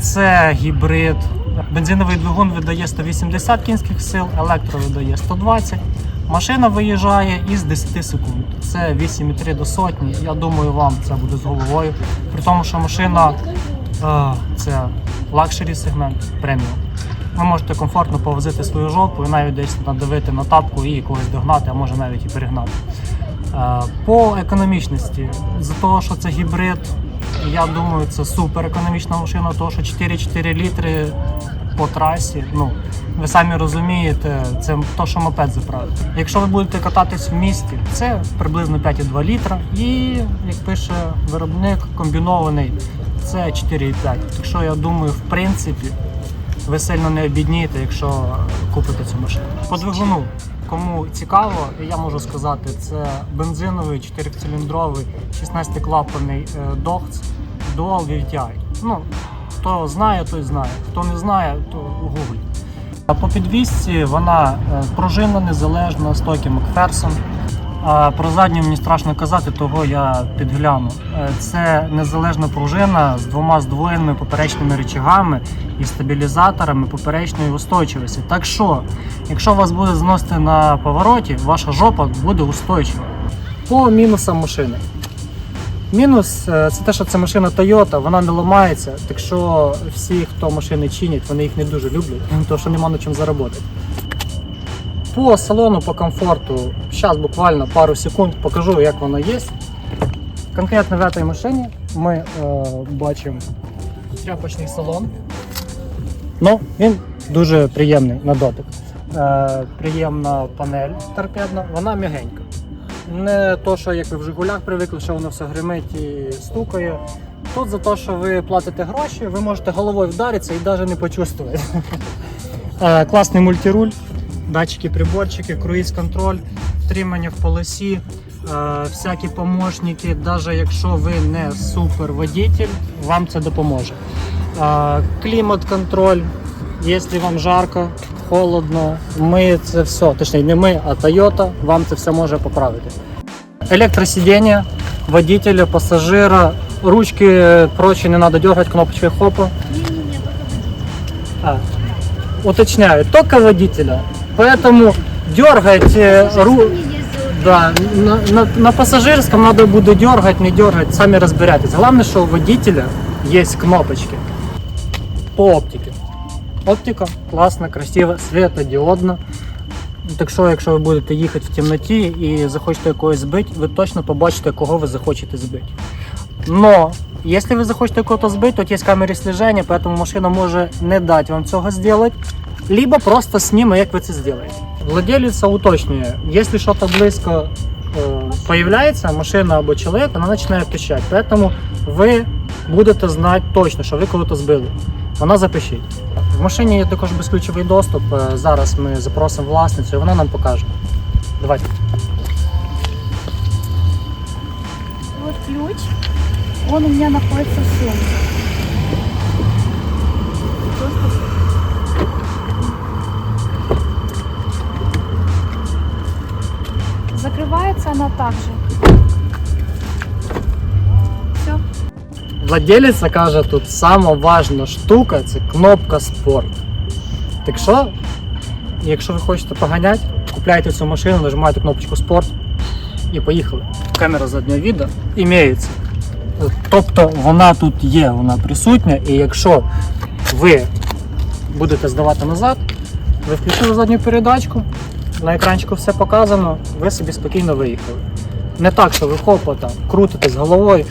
Це гібрид. Бензиновий двигун видає 180 кінських сил, електро видає 120. Машина виїжджає із 10 секунд. Це 8,3 до сотні. Я думаю, вам це буде з головою. При тому, що машина е, це лакшері сегмент преміум. Ви можете комфортно повозити свою жопу і навіть десь надавити на тапку і когось догнати, а може навіть і перегнати. Е, По економічності, з того, що це гібрид, я думаю, це супер економічна машина, тому що 4-4 літри по трасі. Ну, ви самі розумієте, це то, що мопед заправити. Якщо ви будете кататись в місті, це приблизно 5,2 літра. І як пише виробник, комбінований, це 4,5. Так що я думаю, в принципі, ви сильно не обіднієте, якщо купите цю машину. По двигуну, кому цікаво, я можу сказати, це бензиновий 4-циліндровий 16-клапаний е, DOHC Dual VVTi. Ну, хто знає, той знає. Хто не знає, то гуглить. А по підвісці вона е, пружинна, незалежна, стойки Макферсон. А про задню мені страшно казати, того я підгляну. Е, Це незалежна пружина з двома здвоєними поперечними рычагами і стабілізаторами поперечної устойчивості. Так що, якщо вас буде зносити на повороті, ваша жопа буде устойчива. По мінусам машини. Мінус е, це те, що це машина Toyota, вона не ламається. Так що всі, хто машини чинять, вони їх не дуже люблять, тому що нема на чим заробити. По салону, по комфорту, зараз буквально пару секунд покажу, як воно є. Конкретно в цій машині ми е, бачимо тряпочний салон. Ну, він дуже приємний на дотик. Е, приємна панель торпедна, вона м'ягенька. Не то, що як ви в Жигулях привикли, що воно все гримить і стукає. Тут за те, що ви платите гроші, ви можете головою вдаритися і навіть не почувствувати. Е, Класний мультируль, датчики, приборчики, круїз-контроль, втримання в полосі, е, всякі помощники, навіть якщо ви не супер водитель, вам це допоможе. Е, Клімат-контроль, якщо вам жарко, холодно, ми це все, точніше не ми, а Toyota вам це все може поправити. Електросидіння, водителя, пасажира, ручки е, прочі не треба дергати, кнопочкой хопа. А, уточняю, только водителя. Поэтому дергать э, ру... Да, на, на, на пассажирском надо будет дергать, не дергать, сами разбирайтесь. Главное, что у водителя есть кнопочки по оптике. Оптика класна, красива, светодіодна. Так що, якщо ви будете їхати в темноті і захочете когось збити, ви точно побачите, кого ви захочете збити. Но если вы захочете кого-то сбить, тут есть камеры слежения, поэтому машина може не дати вам цього сделать, либо просто сніме, як ви це сделаете. Владелица уточнює, если что-то близко э, появляется, машина або чоловік, вона починає пищати. Поэтому ви будете знати точно, що ви кого-то збили. Вона запишіть. В машині є також безключовий доступ. Е, Зараз ми запросимо власницю, і вона нам покаже. Давайте. Вот ключ. Он у меня находится в сумке. Доступ. Закрывается она также. Владелиця каже, тут сама важна штука це кнопка спорт. Так що, якщо ви хочете поганяти, купляйте цю машину, нажимаєте кнопочку спорт і поїхали. Камера заднього відео імеється. Тобто вона тут є, вона присутня, і якщо ви будете здавати назад, ви включили задню передачку, на екранчику все показано, ви собі спокійно виїхали. Не так, що ви хопа там крутите з головою,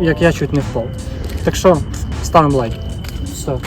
як я чуть не впав. Так що ставимо лайк. Все.